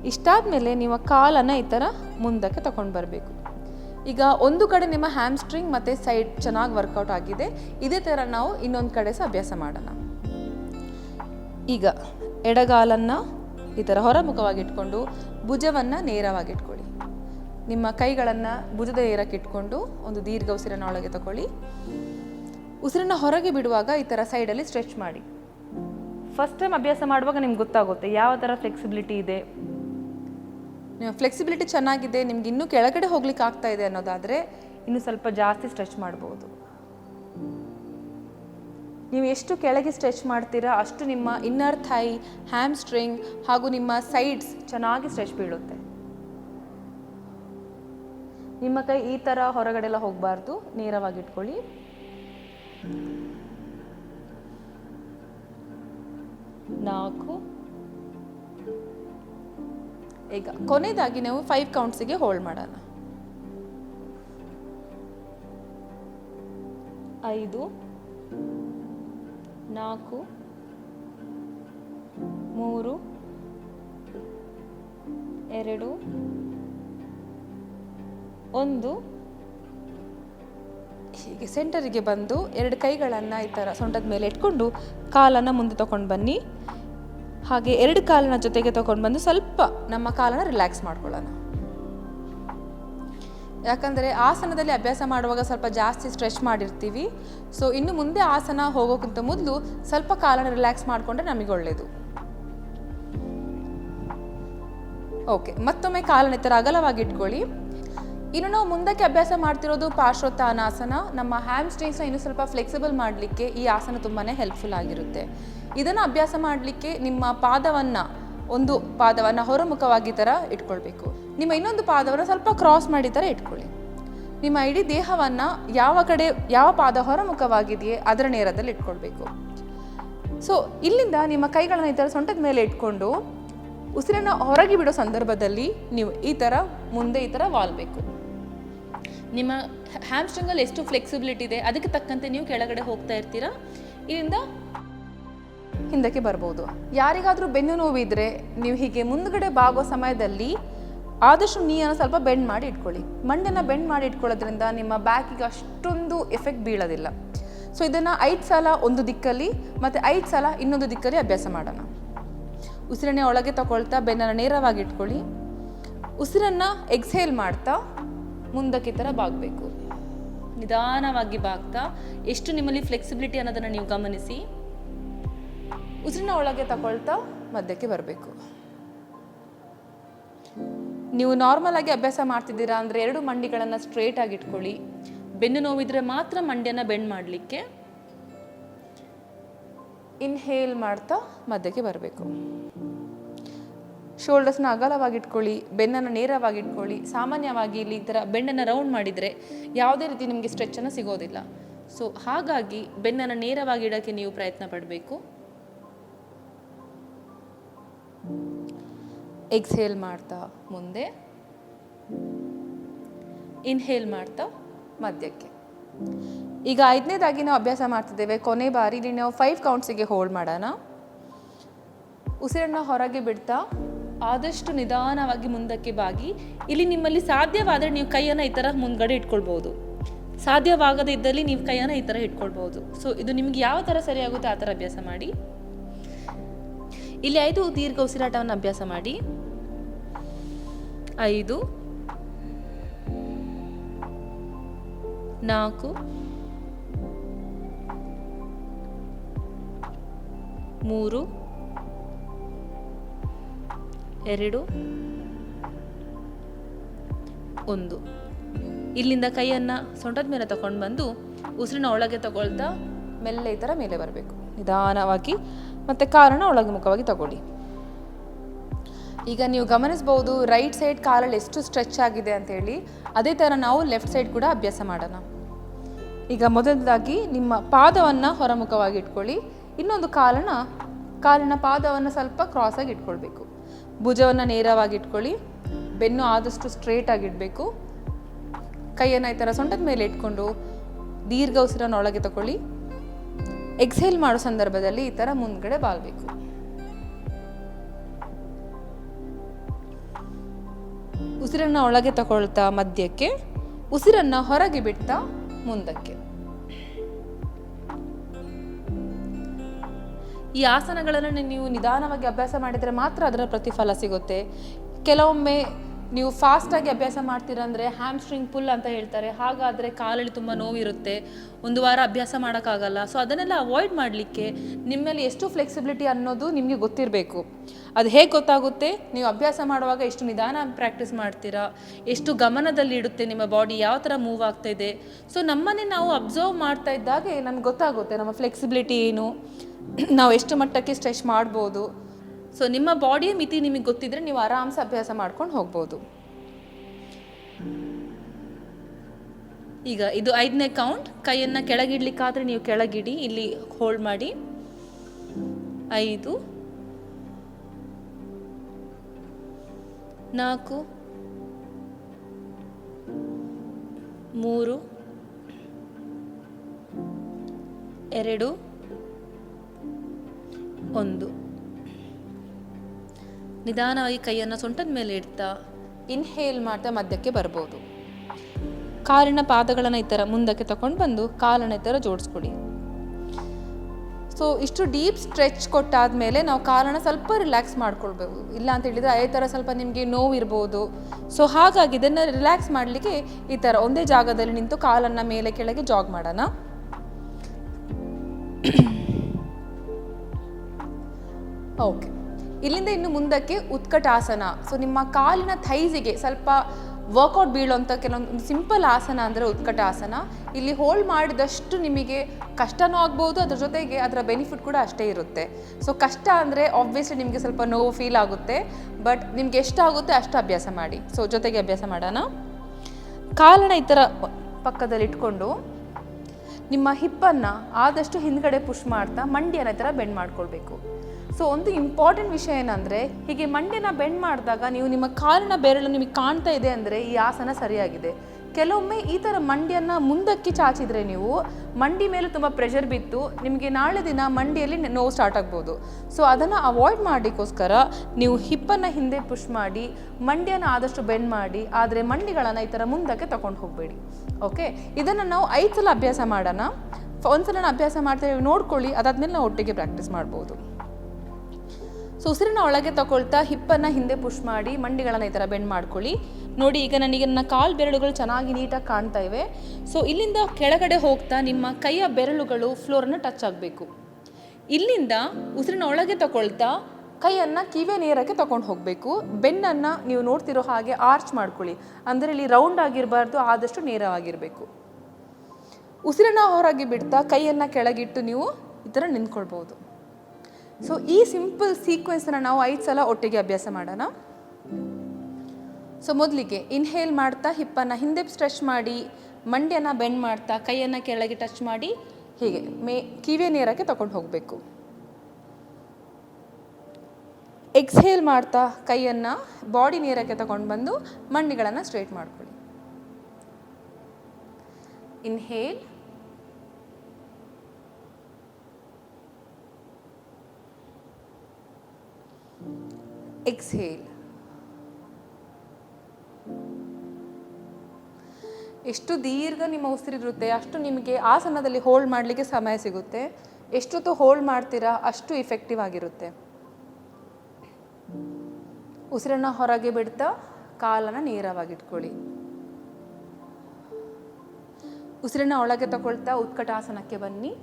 ಇಷ್ಟಾದ ಮೇಲೆ ನಿಮ್ಮ ಕಾಲನ್ನು ಈ ಥರ ಮುಂದಕ್ಕೆ ತಗೊಂಡು ಬರಬೇಕು. ಈಗ ಒಂದು ಕಡೆ ನಿಮ್ಮ ಹ್ಯಾಮ್ಸ್ಟ್ರಿಂಗ್ ಮತ್ತು ಸೈಡ್ ಚೆನ್ನಾಗಿ ವರ್ಕೌಟ್ ಆಗಿದೆ. ಇದೇ ಥರ ನಾವು ಇನ್ನೊಂದು ಕಡೆ ಸಹ ಅಭ್ಯಾಸ ಮಾಡೋಣ. ಈಗ ಎಡಗಾಲನ್ನು ಈ ಥರ ಹೊರಮುಖವಾಗಿ ಇಟ್ಕೊಂಡು ಭುಜವನ್ನು ನೇರವಾಗಿ ಇಟ್ಕೊಳ್ಳಿ. ನಿಮ್ಮ ಕೈಗಳನ್ನು ಭುಜದ ಏರಕ್ಕೆ ಇಟ್ಕೊಂಡು ಒಂದು ದೀರ್ಘ ಉಸಿರನ್ನ ಒಳಗೆ ತಗೊಳ್ಳಿ. ಉಸಿರನ್ನ ಹೊರಗೆ ಬಿಡುವಾಗ ಈ ಥರ ಸೈಡಲ್ಲಿ ಸ್ಟ್ರೆಚ್ ಮಾಡಿ. ಫಸ್ಟ್ ಟೈಮ್ ಅಭ್ಯಾಸ ಮಾಡುವಾಗ ನಿಮ್ಗೆ ಗೊತ್ತಾಗುತ್ತೆ ಯಾವ ಥರ ಫ್ಲೆಕ್ಸಿಬಿಲಿಟಿ ಇದೆ. ಫ್ಲೆಕ್ಸಿಬಿಲಿಟಿ ಚೆನ್ನಾಗಿದೆ ನಿಮ್ಗೆ ಇನ್ನೂ ಕೆಳಗಡೆ ಹೋಗ್ಲಿಕ್ಕೆ ಆಗ್ತಾ ಇದೆ ಅನ್ನೋದಾದರೆ ಇನ್ನೂ ಸ್ವಲ್ಪ ಜಾಸ್ತಿ ಸ್ಟ್ರೆಚ್ ಮಾಡ್ಬೋದು. ನೀವು ಎಷ್ಟು ಕೆಳಗೆ ಸ್ಟ್ರೆಚ್ ಮಾಡ್ತೀರಾ ಅಷ್ಟು ನಿಮ್ಮ ಇನ್ನರ್ ಥೈ ಹ್ಯಾಮ್ ಸ್ಟ್ರಿಂಗ್ ಹಾಗೂ ನಿಮ್ಮ ಸೈಡ್ಸ್ ಚೆನ್ನಾಗಿ ಸ್ಟ್ರೆಚ್ ಬೀಳುತ್ತೆ. ನಿಮ್ಮ ಕೈ ಈ ಥರ ಹೊರಗಡೆಲ್ಲ ಹೋಗಬಾರ್ದು ನೇರವಾಗಿ ಇಟ್ಕೊಳ್ಳಿ. ನಾಲ್ಕು. ಈಗ ಕೊನೆಯದಾಗಿ ನಾವು ಫೈವ್ ಕೌಂಟ್ಸಿಗೆ ಹೋಲ್ಡ್ ಮಾಡೋಣ. ಐದು ನಾಲ್ಕು ಮೂರು ಎರಡು ಒಂದು. ಹೀಗೆ ಸೆಂಟರಿಗೆ ಬಂದು ಎರಡು ಕೈಗಳನ್ನು ಈ ಥರ ಸೊಂಟದ ಮೇಲೆ ಇಟ್ಕೊಂಡು ಕಾಲನ್ನು ಮುಂದೆ ತಗೊಂಡು ಬನ್ನಿ. ಹಾಗೆ ಎರಡು ಕಾಲನ್ನ ಜೊತೆಗೆ ತಗೊಂಡು ಬಂದು ಸ್ವಲ್ಪ ನಮ್ಮ ಕಾಲನ್ನು ರಿಲ್ಯಾಕ್ಸ್ ಮಾಡ್ಕೊಳ್ಳೋಣ. ಯಾಕಂದರೆ ಆಸನದಲ್ಲಿ ಅಭ್ಯಾಸ ಮಾಡುವಾಗ ಸ್ವಲ್ಪ ಜಾಸ್ತಿ ಸ್ಟ್ರೆಚ್ ಮಾಡಿರ್ತೀವಿ. ಸೊ ಇನ್ನು ಮುಂದೆ ಆಸನ ಹೋಗೋಕ್ಕಿಂತ ಮೊದಲು ಸ್ವಲ್ಪ ಕಾಲನ್ನು ರಿಲ್ಯಾಕ್ಸ್ ಮಾಡಿಕೊಂಡ್ರೆ ನಮಗೆ ಒಳ್ಳೆಯದು ಓಕೆ ಮತ್ತೊಮ್ಮೆ ಕಾಲನ್ನ ಈ ಥರ ಅಗಲವಾಗಿ ಇಟ್ಕೊಳ್ಳಿ. ಇನ್ನು ನಾವು ಮುಂದಕ್ಕೆ ಅಭ್ಯಾಸ ಮಾಡ್ತಿರೋದು ಪಾರ್ಶ್ವತಾನಾಸನ ನಮ್ಮ ಹ್ಯಾಮ್ ಸ್ಟ್ರಿಂಗ್ಸ್ನ ಇನ್ನೂ ಸ್ವಲ್ಪ ಫ್ಲೆಕ್ಸಿಬಲ್ ಮಾಡಲಿಕ್ಕೆ ಈ ಆಸನ ತುಂಬಾ ಹೆಲ್ಪ್ಫುಲ್ ಆಗಿರುತ್ತೆ. ಇದನ್ನು ಅಭ್ಯಾಸ ಮಾಡಲಿಕ್ಕೆ ನಿಮ್ಮ ಪಾದವನ್ನು ಒಂದು ಪಾದವನ್ನು ಹೊರಮುಖವಾಗಿ ಥರ ಇಟ್ಕೊಳ್ಬೇಕು. ನಿಮ್ಮ ಇನ್ನೊಂದು ಪಾದವನ್ನು ಸ್ವಲ್ಪ ಕ್ರಾಸ್ ಮಾಡಿ ಥರ ಇಟ್ಕೊಳ್ಳಿ. ನಿಮ್ಮ ಇಡೀ ದೇಹವನ್ನು ಯಾವ ಕಡೆ, ಯಾವ ಪಾದ ಹೊರಮುಖವಾಗಿದೆಯೇ ಅದರ ನೇರದಲ್ಲಿ ಇಟ್ಕೊಳ್ಬೇಕು. ಸೊ ಇಲ್ಲಿಂದ ನಿಮ್ಮ ಕೈಗಳನ್ನು ಈ ಥರ ಸೊಂಟದ ಮೇಲೆ ಇಟ್ಕೊಂಡು ಉಸಿರನ್ನು ಹೊರಗೆ ಬಿಡೋ ಸಂದರ್ಭದಲ್ಲಿ ನೀವು ಈ ಥರ ಮುಂದೆ ಈ ಥರ ವಾಲ್ಬೇಕು. ನಿಮ್ಮ ಹ್ಯಾಮ್ ಹ್ಯಾಮ್ಸ್ಟ್ರಿಂಗಲ್ಲಿ ಎಷ್ಟು ಫ್ಲೆಕ್ಸಿಬಿಲಿಟಿ ಇದೆ? ಅದಕ್ಕೆ ತಕ್ಕಂತೆ ನೀವು ಕೆಳಗಡೆ ಹೋಗ್ತಾ ಇರ್ತೀರಾ? ಇದರಿಂದ ಹಿಂದಕ್ಕೆ ಬರ್ಬೋದು. ಯಾರಿಗಾದರೂ ಬೆನ್ನು ನೋವಿದ್ರೆ ನೀವು ಹೀಗೆ ಮುಂದ್ಗಡೆ ಬಾಗೋ ಸಮಯದಲ್ಲಿ ಆದಷ್ಟು ನೀಯನ್ನು ಸ್ವಲ್ಪ ಬೆಂಡ್ ಮಾಡಿ ಇಟ್ಕೊಳ್ಳಿ. ಮಂಡನ್ನು ಬೆಂಡ್ ಮಾಡಿ ಇಟ್ಕೊಳ್ಳೋದ್ರಿಂದ ನಿಮ್ಮ ಬ್ಯಾಕಿಗೆ ಅಷ್ಟೊಂದು ಎಫೆಕ್ಟ್ ಬೀಳೋದಿಲ್ಲ. ಸೊ ಇದನ್ನು ಐದು ಸಲ ಒಂದು ದಿಕ್ಕಲ್ಲಿ ಮತ್ತು ಐದು ಸಲ ಇನ್ನೊಂದು ದಿಕ್ಕಲ್ಲಿ ಅಭ್ಯಾಸ ಮಾಡೋಣ. ಉಸಿರನ್ನೇ ಒಳಗೆ ತಗೊಳ್ತಾ ಬೆನ್ನನ್ನು ನೇರವಾಗಿ ಇಟ್ಕೊಳ್ಳಿ. ಉಸಿರನ್ನು ಎಕ್ಸೇಲ್ ಮಾಡ್ತಾ ಮುಂದಕ್ಕೆ ಥರ ಬಾಗಬೇಕು. ನಿಧಾನವಾಗಿ ಬಾಗ್ತಾ, ಎಷ್ಟು ನಿಮ್ಮಲ್ಲಿ ಫ್ಲೆಕ್ಸಿಬಿಲಿಟಿ ಅನ್ನೋದನ್ನು ನೀವು ಗಮನಿಸಿ. ಉಸಿರಿನ ಒಳಗೆ ತಗೊಳ್ತಾ ಮಧ್ಯಕ್ಕೆ ಬರಬೇಕು. ನೀವು ನಾರ್ಮಲ್ ಆಗಿ ಅಭ್ಯಾಸ ಮಾಡ್ತಿದ್ದೀರಾ ಅಂದರೆ ಎರಡು ಮಂಡಿಗಳನ್ನು ಸ್ಟ್ರೇಟ್ ಆಗಿ ಇಟ್ಕೊಳ್ಳಿ. ಬೆನ್ನು ನೋವಿದ್ರೆ ಮಾತ್ರ ಮಂಡ್ಯನ ಬೆಂಡ್ ಮಾಡಲಿಕ್ಕೆ. ಇನ್ಹೇಲ್ ಮಾಡ್ತಾ ಮಧ್ಯಕ್ಕೆ ಬರಬೇಕು. ಶೋಲ್ಡರ್ಸ್ನ ಅಗಲವಾಗಿ ಇಟ್ಕೊಳ್ಳಿ ಬೆನ್ನನ್ನು ನೇರವಾಗಿ ಇಟ್ಕೊಳ್ಳಿ ಸಾಮಾನ್ಯವಾಗಿ ಇಲ್ಲಿ ಈ ಥರ ಬೆನ್ನನ್ನು ರೌಂಡ್ ಮಾಡಿದರೆ ಯಾವುದೇ ರೀತಿ ನಿಮಗೆ ಸ್ಟ್ರೆಚ್ಚನ್ನು ಸಿಗೋದಿಲ್ಲ. ಸೊ ಹಾಗಾಗಿ ಬೆನ್ನನ್ನು ನೇರವಾಗಿ ಇಡೋಕ್ಕೆ ನೀವು ಪ್ರಯತ್ನ ಪಡಬೇಕು. ಎಕ್ಸ್ಹೇಲ್ ಮಾಡ್ತಾ ಮುಂದೆ. ಇನ್ಹೇಲ್ ಮಾಡ್ತಾ ಮಧ್ಯಕ್ಕೆ. ಈಗ ಐದನೇದಾಗಿ ನಾವು ಅಭ್ಯಾಸ ಮಾಡ್ತಿದ್ದೇವೆ. ಕೊನೆ ಬಾರಿ, ಇಲ್ಲಿ ನಾವು ಫೈವ್ ಕೌಂಟ್ಸಿಗೆ ಹೋಲ್ಡ್ ಮಾಡೋಣ. ಉಸಿರನ್ನು ಹೊರಗೆ ಬಿಡ್ತಾ ಆದಷ್ಟು ನಿಧಾನವಾಗಿ ಮುಂದಕ್ಕೆ ಬಾಗಿ, ಇಲ್ಲಿ ನಿಮ್ಮಲ್ಲಿ ಸಾಧ್ಯವಾದರೆ ನೀವು ಕೈಯನ್ನು ಈ ಥರ ಮುಂದ್ಗಡೆ ಇಟ್ಕೊಳ್ಬೋದು. ಸಾಧ್ಯವಾಗದೇ ಇದ್ದಲ್ಲಿ ನೀವು ಕೈಯನ್ನು ಈ ಥರ ಇಟ್ಕೊಳ್ಬೋದು. ಸೊ ಇದು ನಿಮ್ಗೆ ಯಾವ ಥರ ಸರಿಯಾಗುತ್ತೆ ಆ ಥರ ಅಭ್ಯಾಸ ಮಾಡಿ. ಇಲ್ಲಿ ಐದು ದೀರ್ಘ ಉಸಿರಾಟವನ್ನು ಅಭ್ಯಾಸ ಮಾಡಿ. ಐದು, ನಾಲ್ಕು, ಮೂರು ಎರಡು. ಒಂದು. ಇಲ್ಲಿಂದ ಕೈಯನ್ನು ಸೊಂಟದ ಮೇಲೆ ತಗೊಂಡು ಬಂದು ಉಸಿರಿನ ಒಳಗೆ ತಗೊಳ್ತಾ ಮೆಲ್ಲೆ ಈ ಥರ ಮೇಲೆ ಬರಬೇಕು. ನಿಧಾನವಾಗಿ ಮತ್ತು ಕಾರಣ ಒಳಗೆ ಮುಖವಾಗಿ ತಗೊಳ್ಳಿ. ಈಗ ನೀವು ಗಮನಿಸ್ಬೋದು ರೈಟ್ ಸೈಡ್ ಕಾಲಲ್ಲಿ ಎಷ್ಟು ಸ್ಟ್ರೆಚ್ ಆಗಿದೆ ಅಂತ ಹೇಳಿ ಅದೇ ಥರ ನಾವು ಲೆಫ್ಟ್ ಸೈಡ್ ಕೂಡ ಅಭ್ಯಾಸ ಮಾಡೋಣ. ಈಗ ಮೊದಲದಾಗಿ ನಿಮ್ಮ ಪಾದವನ್ನು ಹೊರಮುಖವಾಗಿ ಇಟ್ಕೊಳ್ಳಿ. ಇನ್ನೊಂದು ಕಾಲನ ಕಾಲಿನ ಪಾದವನ್ನು ಸ್ವಲ್ಪ ಕ್ರಾಸಾಗಿ ಇಟ್ಕೊಳ್ಬೇಕು. ಭುಜವನ್ನು ನೇರವಾಗಿ ಇಟ್ಕೊಳ್ಳಿ ಬೆನ್ನು ಆದಷ್ಟು ಸ್ಟ್ರೇಟ್ ಆಗಿಡಬೇಕು. ಕೈಯನ್ನು ಈ ಥರ ಸೊಂಟದ ಮೇಲೆ ಇಟ್ಕೊಂಡು ದೀರ್ಘ ಉಸಿರನ್ನು ಒಳಗೆ ತಗೊಳ್ಳಿ. ಎಕ್ಸೇಲ್ ಮಾಡೋ ಸಂದರ್ಭದಲ್ಲಿ ಈ ಥರ ಮುಂದ್ಗಡೆ ಬಾಳ್ಬೇಕು. ಉಸಿರನ್ನು ಒಳಗೆ ತಗೊಳ್ತಾ ಮಧ್ಯಕ್ಕೆ, ಉಸಿರನ್ನ ಹೊರಗೆ ಬಿಡ್ತಾ ಮುಂದಕ್ಕೆ. ಈ ಆಸನಗಳನ್ನು ನೀವು ನಿಧಾನವಾಗಿ ಅಭ್ಯಾಸ ಮಾಡಿದರೆ ಮಾತ್ರ ಅದರ ಪ್ರತಿಫಲ ಸಿಗುತ್ತೆ. ಕೆಲವೊಮ್ಮೆ ನೀವು ಫಾಸ್ಟಾಗಿ ಅಭ್ಯಾಸ ಮಾಡ್ತೀರಂದರೆ ಹ್ಯಾಮ್ ಸ್ಟ್ರಿಂಗ್ ಪುಲ್ ಅಂತ ಹೇಳ್ತಾರೆ. ಹಾಗಾದರೆ ಕಾಲಲ್ಲಿ ತುಂಬ ನೋವಿರುತ್ತೆ. ಒಂದು ವಾರ ಅಭ್ಯಾಸ ಮಾಡೋಕ್ಕಾಗಲ್ಲ. ಸೊ ಅದನ್ನೆಲ್ಲ ಅವಾಯ್ಡ್ ಮಾಡಲಿಕ್ಕೆ ನಿಮ್ಮಲ್ಲಿ ಎಷ್ಟು ಫ್ಲೆಕ್ಸಿಬಿಲಿಟಿ ಅನ್ನೋದು ನಿಮಗೆ ಗೊತ್ತಿರಬೇಕು. ಅದು ಹೇಗೆ ಗೊತ್ತಾಗುತ್ತೆ? ನೀವು ಅಭ್ಯಾಸ ಮಾಡುವಾಗ ಎಷ್ಟು ನಿಧಾನ ಪ್ರಾಕ್ಟೀಸ್ ಮಾಡ್ತೀರಾ? ಎಷ್ಟು ಗಮನದಲ್ಲಿ ಇಡುತ್ತೆ ನಿಮ್ಮ ಬಾಡಿ ಯಾವ ಥರ ಮೂವ್ ಆಗ್ತಾ ಇದೆ? ಸೊ ನಮ್ಮನ್ನೇ ನಾವು ಅಬ್ಸರ್ವ್ ಮಾಡ್ತಾ ಇದ್ದಾಗೆ ನಮ್ಗೆ ಗೊತ್ತಾಗುತ್ತೆ. ನಮ್ಮ ಫ್ಲೆಕ್ಸಿಬಿಲಿಟಿ ಏನು? ನಾವು ಎಷ್ಟು ಮಟ್ಟಕ್ಕೆ ಸ್ಟ್ರೆಚ್ ಮಾಡ್ಬೋದು. ಸೊ ನಿಮ್ಮ ಬಾಡಿಯ ಮಿತಿ ನಿಮಗೆ ಗೊತ್ತಿದ್ರೆ ನೀವು ಆರಾಮ್ಸೆ ಅಭ್ಯಾಸ ಮಾಡ್ಕೊಂಡು ಹೋಗ್ಬೋದು. ಈಗ ಇದು ಐದನೇ ಕೌಂಟ್ ಕೈಯನ್ನು ಕೆಳಗಿಡ್ಲಿಕ್ಕಾದ್ರೆ ನೀವು ಕೆಳಗಿಡಿ, ಇಲ್ಲಿ ಹೋಲ್ಡ್ ಮಾಡಿ. ಐದು, ನಾಲ್ಕು, ಮೂರು, ಎರಡು ಒಂದು. ನಿಧಾನವಾಗಿ ಕೈಯನ್ನು ಸೊಂಟದ ಮೇಲೆ ಇಡ್ತಾ ಇನ್ಹೇಲ್ ಮಾಡ್ತಾ ಮಧ್ಯಕ್ಕೆ ಬರ್ಬೋದು. ಕಾಲಿನ ಪಾದಗಳನ್ನು ಈ ಥರ ಮುಂದಕ್ಕೆ ತಗೊಂಡು ಬಂದು ಕಾಲನ್ನು ಈ ಥರ ಜೋಡಿಸ್ಕೊಡಿ. ಸೊ ಇಷ್ಟು ಡೀಪ್ ಸ್ಟ್ರೆಚ್ ಕೊಟ್ಟಾದ ಮೇಲೆ ನಾವು ಕಾಲನ್ನು ಸ್ವಲ್ಪ ರಿಲ್ಯಾಕ್ಸ್ ಮಾಡ್ಕೊಳ್ಬೇಕು ಇಲ್ಲ ಅಂತ ಹೇಳಿದರೆ ಅದೇ ಥರ ಸ್ವಲ್ಪ ನಿಮಗೆ ನೋವು ಇರ್ಬೋದು. ಸೊ ಹಾಗಾಗಿ ಇದನ್ನು ರಿಲ್ಯಾಕ್ಸ್ ಮಾಡಲಿಕ್ಕೆ ಈ ಥರ ಒಂದೇ ಜಾಗದಲ್ಲಿ ನಿಂತು ಕಾಲನ್ನು ಮೇಲೆ ಕೆಳಗೆ ಜಾಗ್ ಮಾಡೋಣ. ಓಕೆ. ಇಲ್ಲಿಂದ ಇನ್ನು ಮುಂದಕ್ಕೆ ಉತ್ಕಟಾಸನ. ಸೊ ನಿಮ್ಮ ಕಾಲಿನ ಥೈಸಿಗೆ ಸ್ವಲ್ಪ ವರ್ಕೌಟ್ ಬೀಳುವಂಥ ಕೆಲವೊಂದು ಸಿಂಪಲ್ ಆಸನ ಅಂದರೆ ಉತ್ಕಟಾಸನ. ಇಲ್ಲಿ ಹೋಲ್ಡ್ ಮಾಡಿದಷ್ಟು ನಿಮಗೆ ಕಷ್ಟನೂ ಆಗ್ಬೋದು, ಅದ್ರ ಜೊತೆಗೆ ಅದರ ಬೆನಿಫಿಟ್ ಕೂಡ ಅಷ್ಟೇ ಇರುತ್ತೆ. ಸೊ ಕಷ್ಟ ಅಂದರೆ ಆಬ್ವಿಯಸ್ಲಿ ನಿಮಗೆ ಸ್ವಲ್ಪ ನೋವು ಫೀಲ್ ಆಗುತ್ತೆ ಬಟ್ ನಿಮ್ಗೆ ಎಷ್ಟಾಗುತ್ತೆ ಅಷ್ಟು ಅಭ್ಯಾಸ ಮಾಡಿ. ಸೊ ಜೊತೆಗೆ ಅಭ್ಯಾಸ ಮಾಡೋಣ. ಕಾಲನ ಈ ಥರ ಪಕ್ಕದಲ್ಲಿ ಇಟ್ಕೊಂಡು ನಿಮ್ಮ ಹಿಪ್ಪನ್ನು ಆದಷ್ಟು ಹಿಂದ್ಗಡೆ ಪುಷ್ ಮಾಡ್ತಾ, ಮಂಡಿಯನ್ನು ಈ ಥರ ಬೆಂಡ್ ಮಾಡ್ಕೊಳ್ಬೇಕು. ಸೊ ಒಂದು ಇಂಪಾರ್ಟೆಂಟ್ ವಿಷಯ ಏನಂದರೆ, ಹೀಗೆ ಮಂಡ್ಯನ ಬೆಂಡ್ ಮಾಡಿದಾಗ ನೀವು ನಿಮ್ಮ ಕಾಲಿನ ಬೆರಳು ನಿಮಗೆ ಕಾಣ್ತಾ ಇದೆ ಅಂದರೆ ಈ ಆಸನ ಸರಿಯಾಗಿದೆ. ಕೆಲವೊಮ್ಮೆ ಈ ಥರ ಮಂಡಿಯನ್ನು ಮುಂದಕ್ಕೆ ಚಾಚಿದರೆ ನೀವು ಮಂಡಿ ಮೇಲೆ ತುಂಬ ಪ್ರೆಷರ್ ಬಿತ್ತು ನಿಮಗೆ ನಾಳೆ ದಿನ ಮಂಡಿಯಲ್ಲಿ ನೋವು ಸ್ಟಾರ್ಟ್ ಆಗ್ಬೋದು. ಸೊ ಅದನ್ನು ಅವಾಯ್ಡ್ ಮಾಡಲಿಕ್ಕೋಸ್ಕರ ನೀವು ಹಿಪ್ಪನ್ನು ಹಿಂದೆ ಪುಷ್ ಮಾಡಿ ಮಂಡಿಯನ್ನು ಆದಷ್ಟು ಬೆಂಡ್ ಮಾಡಿ, ಆದರೆ ಮಂಡಿಗಳನ್ನು ಈ ಥರ ಮುಂದಕ್ಕೆ ತಗೊಂಡು ಹೋಗಬೇಡಿ. ಓಕೆ ಇದನ್ನು ನಾವು ಐದು ಸಲ ಅಭ್ಯಾಸ ಮಾಡೋಣ. ಒಂದ್ಸಲ ಅಭ್ಯಾಸ ಮಾಡ್ತೇವೆ ನೋಡ್ಕೊಳ್ಳಿ, ಅದಾದಮೇಲೆ ನಾವು ಒಟ್ಟಿಗೆ ಪ್ರಾಕ್ಟೀಸ್ ಮಾಡ್ಬೋದು. ಸೊ ಉಸಿರಿನ ಒಳಗೆ ತಗೊಳ್ತಾ ಹಿಪ್ಪನ್ನು ಹಿಂದೆ ಪುಷ್ ಮಾಡಿ ಮಂಡಿಗಳನ್ನು ಈ ಥರ ಬೆಂಡ್ ಮಾಡ್ಕೊಳ್ಳಿ. ನೋಡಿ, ಈಗ ನನಗೆ ನನ್ನ ಕಾಲು ಬೆರಳುಗಳು ಚೆನ್ನಾಗಿ ನೀಟಾಗಿ ಕಾಣ್ತಾ ಇವೆ. ಸೊ ಇಲ್ಲಿಂದ ಕೆಳಗಡೆ ಹೋಗ್ತಾ ನಿಮ್ಮ ಕೈಯ ಬೆರಳುಗಳು ಫ್ಲೋರನ್ನು ಟಚ್ ಆಗಬೇಕು. ಇಲ್ಲಿಂದ ಉಸಿರಿನ ಒಳಗೆ ತಗೊಳ್ತಾ ಕೈಯನ್ನು ಕಿವೆ ನೇರಕ್ಕೆ ತಗೊಂಡು ಹೋಗಬೇಕು. ಬೆನ್ನನ್ನು ನೀವು ನೋಡ್ತಿರೋ ಹಾಗೆ ಆರ್ಚ್ ಮಾಡ್ಕೊಳ್ಳಿ. ಅಂದರೆ ಇಲ್ಲಿ ರೌಂಡ್ ಆಗಿರಬಾರ್ದು, ಆದಷ್ಟು ನೇರವಾಗಿರಬೇಕು ಉಸಿರನ್ನ ಹೊರಗೆ ಬಿಡ್ತಾ ಕೈಯನ್ನು ಕೆಳಗಿಟ್ಟು ನೀವು ಈ ಥರ ನಿಂತ್ಕೊಳ್ಬೋದು ಸೊ ಈ ಸಿಂಪಲ್ ಸೀಕ್ವೆನ್ಸನ್ನು ನಾವು ಐದು ಸಲ ಒಟ್ಟಿಗೆ ಅಭ್ಯಾಸ ಮಾಡೋಣ. ಸೊ ಮೊದಲಿಗೆ ಇನ್ಹೇಲ್ ಮಾಡ್ತಾ ಹಿಪ್ಪನ್ನು ಹಿಂದೆ ಸ್ಟ್ರೆಚ್ ಮಾಡಿ, ಮಂಡ್ಯನ ಬೆಂಡ್ ಮಾಡ್ತಾ ಕೈಯನ್ನು ಕೆಳಗೆ ಟಚ್ ಮಾಡಿ, ಹೀಗೆ ಮೇ ಕಿವಿಯ ನೇರಕ್ಕೆ ತಗೊಂಡು ಹೋಗಬೇಕು. ಎಕ್ಸ್ಹೇಲ್ ಮಾಡ್ತಾ ಕೈಯನ್ನು ಬಾಡಿ ನೇರಕ್ಕೆ ತಗೊಂಡು ಬಂದು ಮಂಡಿಗಳನ್ನು ಸ್ಟ್ರೇಟ್ ಮಾಡ್ಕೊಳ್ಳಿ. ಇನ್ಹೇಲ್ ಎಕ್ಸ್ಹೇಲ್ ಎಷ್ಟು ದೀರ್ಘ ನಿಮ್ಮ ಉಸಿರಿರುತ್ತೆ ಅಷ್ಟು ನಿಮಗೆ ಆಸನದಲ್ಲಿ ಹೋಲ್ಡ್ ಮಾಡಲಿಕ್ಕೆ ಸಮಯ ಸಿಗುತ್ತೆ. ಎಷ್ಟೊತ್ತು ಹೋಲ್ಡ್ ಮಾಡ್ತೀರಾ, ಅಷ್ಟು ಇಫೆಕ್ಟಿವ್ ಆಗಿರುತ್ತೆ. ಉಸಿರನ್ನು ಹೊರಗೆ ಬಿಡ್ತಾ ಕಾಲನ್ನು ನೇರವಾಗಿಟ್ಕೊಳ್ಳಿ. ಉಸಿರನ್ನ ಒಳಗೆ ತಗೊಳ್ತಾ ಉತ್ಕಟಾಸನಕ್ಕೆ ಬನ್ನಿ.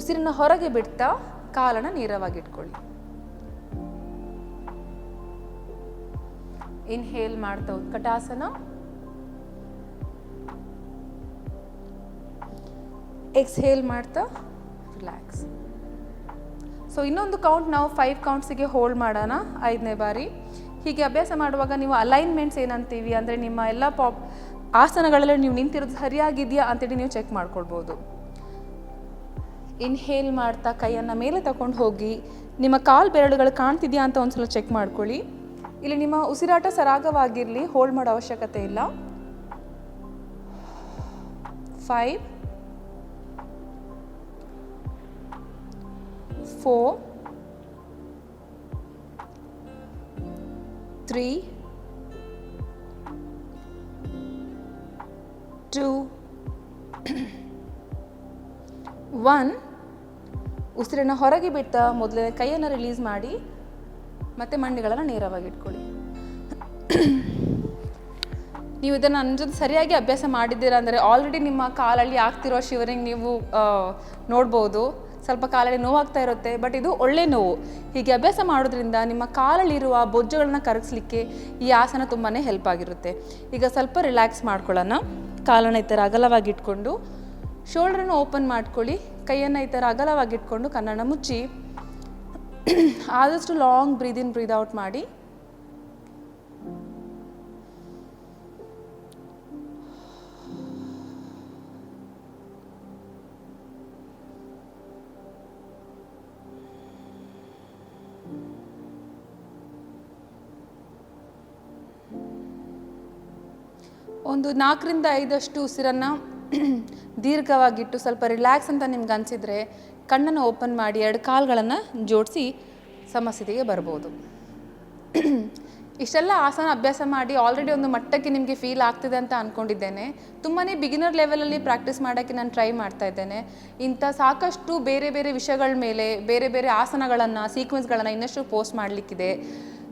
ಉಸಿರನ್ನ ಹೊರಗೆ ಬಿಡ್ತಾ ಕಾಲನ್ನು ನೇರವಾಗಿಟ್ಕೊಳ್ಳಿ. ಇನ್ಹೇಲ್ ಮಾಡ್ತಾ ಉತ್ಕಟಾಸನ. ಎಕ್ಸ್ಹೇಲ್ ಮಾಡ್ತಾ ರಿಲ್ಯಾಕ್ಸ್ ಸೊ ಇನ್ನೊಂದು ಕೌಂಟ್ ನಾವು ಫೈವ್ ಕೌಂಟ್ಸಿಗೆ ಹೋಲ್ಡ್ ಮಾಡೋಣ. ಐದನೇ ಬಾರಿ. ಹೀಗೆ ಅಭ್ಯಾಸ ಮಾಡುವಾಗ ನೀವು ಅಲೈನ್ಮೆಂಟ್ಸ್ ಏನಂತೀವಿ ಅಂದರೆ ನಿಮ್ಮ ಎಲ್ಲ ಪಾಪ್ ಆಸನಗಳಲ್ಲಿ ನೀವು ನಿಂತಿರೋದು ಸರಿಯಾಗಿದೆಯಾ ಅಂತೇಳಿ ನೀವು ಚೆಕ್ ಮಾಡ್ಕೊಳ್ಬೋದು. ಇನ್ಹೇಲ್ ಮಾಡ್ತಾ ಕೈಯನ್ನು ಮೇಲೆ ತಗೊಂಡು ಹೋಗಿ, ನಿಮ್ಮ ಕಾಲು ಬೆರಳುಗಳು ಕಾಣ್ತಿದೆಯಾ ಅಂತ ಒಂದು ಸಲ ಚೆಕ್ ಮಾಡ್ಕೊಳ್ಳಿ. ಇಲ್ಲಿ ನಿಮ್ಮ ಉಸಿರಾಟ ಸರಾಗವಾಗಿರಲಿ ಹೋಲ್ಡ್ ಮಾಡೋ ಅವಶ್ಯಕತೆ ಇಲ್ಲ. Five four three two one ಉಸಿರನ್ನು ಹೊರಗೆ ಬಿಟ್ಟ ಮೊದಲನೇ ಕೈಯನ್ನು ರಿಲೀಸ್ ಮಾಡಿ ಮತ್ತೆ ಮಂಡಿಗಳನ್ನು ನೇರವಾಗಿ ಇಟ್ಕೊಳ್ಳಿ. ನೀವು ಇದನ್ನು ನನ್ನ ಜೊತೆ ಸರಿಯಾಗಿ ಅಭ್ಯಾಸ ಮಾಡಿದ್ದೀರಾ ಅಂದರೆ ಆಲ್ರೆಡಿ ನಿಮ್ಮ ಕಾಲಲ್ಲಿ ಆಗ್ತಿರೋ ಶಿವರಿಂಗ್ ನೀವು ನೋಡ್ಬೋದು. ಸ್ವಲ್ಪ ಕಾಲಲ್ಲಿ ನೋವಾಗ್ತಾ ಇರುತ್ತೆ ಬಟ್ ಇದು ಒಳ್ಳೆ ನೋವು. ಹೀಗೆ ಅಭ್ಯಾಸ ಮಾಡೋದ್ರಿಂದ ನಿಮ್ಮ ಕಾಲಲ್ಲಿರುವ ಬೊಜ್ಜುಗಳನ್ನ ಕರಗಿಸ್ಲಿಕ್ಕೆ ಈ ಆಸನ ತುಂಬಾ ಹೆಲ್ಪ್ ಆಗಿರುತ್ತೆ. ಈಗ ಸ್ವಲ್ಪ ರಿಲ್ಯಾಕ್ಸ್ ಮಾಡ್ಕೊಳ್ಳೋಣ. ಕಾಲನ್ನು ಈ ಥರ ಅಗಲವಾಗಿ ಇಟ್ಕೊಂಡು ಶೋಲ್ಡ್ರನ್ನು ಓಪನ್ ಮಾಡ್ಕೊಳ್ಳಿ. ಕೈಯನ್ನು ಈ ಥರ ಅಗಲವಾಗಿಟ್ಕೊಂಡು ಕನ್ನಡ ಮುಚ್ಚಿ ಆದಷ್ಟು long breathe in breathe out ಮಾಡಿ. ಒಂದು ನಾಲ್ಕರಿಂದ ಐದಷ್ಟು ಉಸಿರನ್ನು ದೀರ್ಘವಾಗಿಟ್ಟು ಸ್ವಲ್ಪ ರಿಲ್ಯಾಕ್ಸ್ ಅಂತ ನಿಮ್ಗೆ ಅನಿಸಿದರೆ ಕಣ್ಣನ್ನು ಓಪನ್ ಮಾಡಿ ಎರಡು ಕಾಲುಗಳನ್ನು ಜೋಡಿಸಿ ಸಮಸ್ಥಿತಿಗೆ ಬರ್ಬೋದು. ಇಷ್ಟೆಲ್ಲ ಆಸನ ಅಭ್ಯಾಸ ಮಾಡಿ ಆಲ್ರೆಡಿ ಒಂದು ಮಟ್ಟಕ್ಕೆ ನಿಮಗೆ ಫೀಲ್ ಆಗ್ತಿದೆ ಅಂತ ಅಂದ್ಕೊಂಡಿದ್ದೇನೆ ತುಂಬಾ ಬಿಗಿನರ್ ಲೆವೆಲಲ್ಲಿ ಪ್ರಾಕ್ಟೀಸ್ ಮಾಡೋಕ್ಕೆ ನಾನು ಟ್ರೈ ಮಾಡ್ತಾ ಇದ್ದೇನೆ. ಇಂಥ ಸಾಕಷ್ಟು ಬೇರೆ ಬೇರೆ ವಿಷಯಗಳ ಮೇಲೆ, ಬೇರೆ ಬೇರೆ ಆಸನಗಳನ್ನು ಸೀಕ್ವೆನ್ಸ್ಗಳನ್ನು ಇನ್ನಷ್ಟು ಪೋಸ್ಟ್ ಮಾಡಲಿಕ್ಕಿದೆ.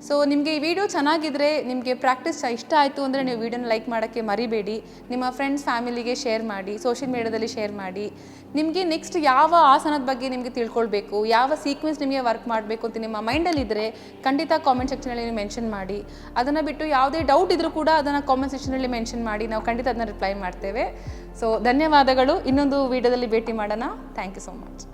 ಸೊ ನಿಮಗೆ ಈ ವಿಡಿಯೋ ಚೆನ್ನಾಗಿದ್ದರೆ ನಿಮಗೆ ಪ್ರಾಕ್ಟೀಸ್ ಇಷ್ಟ ಆಯಿತು ಅಂದರೆ ನೀವು ವಿಡಿಯೋನ ಲೈಕ್ ಮಾಡೋಕ್ಕೆ ಮರಿಬೇಡಿ. ನಿಮ್ಮ ಫ್ರೆಂಡ್ಸ್ ಫ್ಯಾಮಿಲಿಗೆ ಶೇರ್ ಮಾಡಿ ಸೋಷಿಯಲ್ ಮೀಡಿಯಾದಲ್ಲಿ ಶೇರ್ ಮಾಡಿ. ನಿಮಗೆ ನೆಕ್ಸ್ಟ್ ಯಾವ ಆಸನದ ಬಗ್ಗೆ ನಿಮಗೆ ತಿಳ್ಕೊಳ್ಬೇಕು, ಯಾವ ಸೀಕ್ವೆನ್ಸ್ ನಿಮಗೆ ವರ್ಕ್ ಮಾಡಬೇಕು ಅಂತ ನಿಮ್ಮ ಮೈಂಡಲ್ಲಿದ್ದರೆ ಖಂಡಿತ ಕಾಮೆಂಟ್ ಸೆಕ್ಷನಲ್ಲಿ ನೀವು ಮೆನ್ಷನ್ ಮಾಡಿ. ಅದನ್ನು ಬಿಟ್ಟು ಯಾವುದೇ ಡೌಟ್ ಇದ್ದರೂ ಕೂಡ ಅದನ್ನು ಕಾಮೆಂಟ್ ಸೆಕ್ಷನಲ್ಲಿ ಮೆನ್ಷನ್ ಮಾಡಿ. ನಾವು ಖಂಡಿತ ಅದನ್ನ ರಿಪ್ಲೈ ಮಾಡ್ತೇವೆ. ಸೊ ಧನ್ಯವಾದಗಳು. ಇನ್ನೊಂದು ವಿಡಿಯೋದಲ್ಲಿ ಭೇಟಿ ಮಾಡೋಣ. Thank you so much